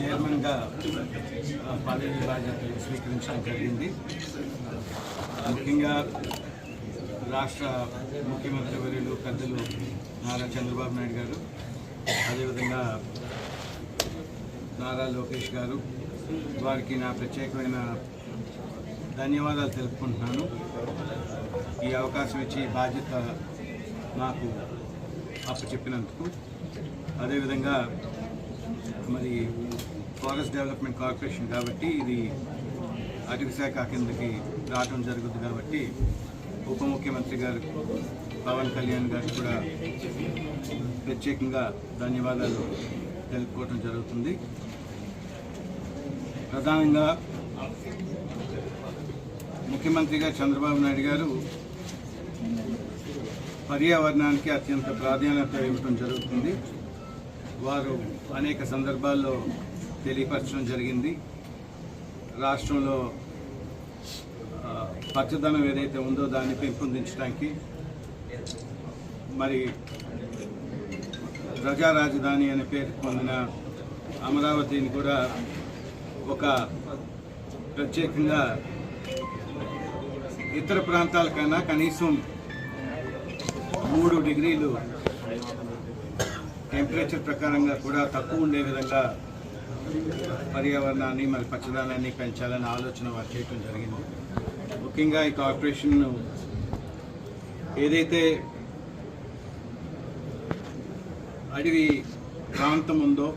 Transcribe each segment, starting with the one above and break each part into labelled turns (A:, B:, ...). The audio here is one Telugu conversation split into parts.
A: చైర్మన్గా ఆ, పదవి బాధ్యతలు స్వీకరించడం జరిగింది. ముఖ్యంగా రాష్ట్ర ముఖ్యమంత్రి వర్యులు పెద్దలు నారా చంద్రబాబు నాయుడు గారు అదేవిధంగా నారా లోకేష్ గారు వారికి నా ప్రత్యేకమైన ధన్యవాదాలు తెలుపుకుంటున్నాను. ఈ అవకాశం ఇచ్చి బాధ్యత నాకు అప్పచెప్పినందుకు. అదేవిధంగా మరి ఫారెస్ట్ డెవలప్మెంట్ కార్పొరేషన్ కాబట్టి ఇది అటవీ శాఖ కిందకి రావడం జరుగుతుంది కాబట్టి ఉప ముఖ్యమంత్రి గారు పవన్ కళ్యాణ్ గారికి కూడా ప్రత్యేకంగా ధన్యవాదాలు తెలుపుకోవటం జరుగుతుంది. ప్రధానంగా ముఖ్యమంత్రిగా చంద్రబాబు నాయుడు గారు పర్యావరణానికి అత్యంత ప్రాధాన్యత ఇవ్వటం జరుగుతుంది. వారు అనేక సందర్భాల్లో తెలియపరచడం జరిగింది. రాష్ట్రంలో పచ్చదనం ఏదైతే ఉందో దాన్ని పెంపొందించడానికి మరి ప్రజా రాజధాని అనే పేరు పొందిన అమరావతిని కూడా ఒక ప్రత్యేకంగా ఇతర ప్రాంతాల కన్నా కనీసం మూడు డిగ్రీలు టెంపరేచర్ ప్రకారంగా కూడా తక్కువ ఉండే విధంగా పర్యావరణాన్ని మరి పచ్చదనాన్ని పెంచాలనే ఆలోచన వారు చేయటం జరిగింది. ముఖ్యంగా ఈ కార్పొరేషన్ ఏదైతే అడవి ప్రాంతం ఉందో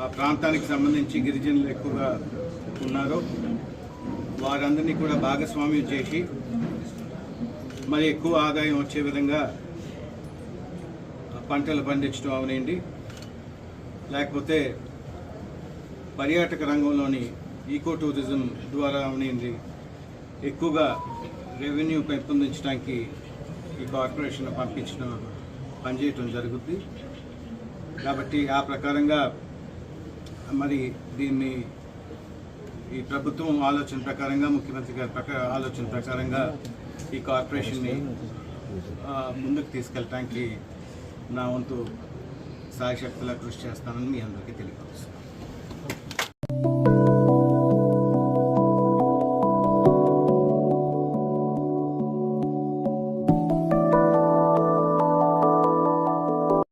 A: ఆ ప్రాంతానికి సంబంధించి గిరిజనులు ఎక్కువగా ఉన్నారో వారందరినీ కూడా భాగస్వామ్యం చేసి మరి ఎక్కువ ఆదాయం వచ్చే విధంగా పంటలు పండించడం అవనండి లేకపోతే పర్యాటక రంగంలోని ఈకో టూరిజం ద్వారా అనేది ఎక్కువగా రెవెన్యూ పెంపొందించడానికి ఈ కార్పొరేషన్ పంపించడం పనిచేయటం జరుగుద్ది. కాబట్టి ఆ ప్రకారంగా మరి దీన్ని ఈ ప్రభుత్వం ఆలోచన ప్రకారంగా ముఖ్యమంత్రి గారి ఆలోచన ప్రకారంగా ఈ కార్పొరేషన్ని ముందుకు తీసుకెళ్ళటానికి నా వంతు సాయశక్తులా కృషి చేస్తానని మీ అందరికీ తెలియపరుస్తాను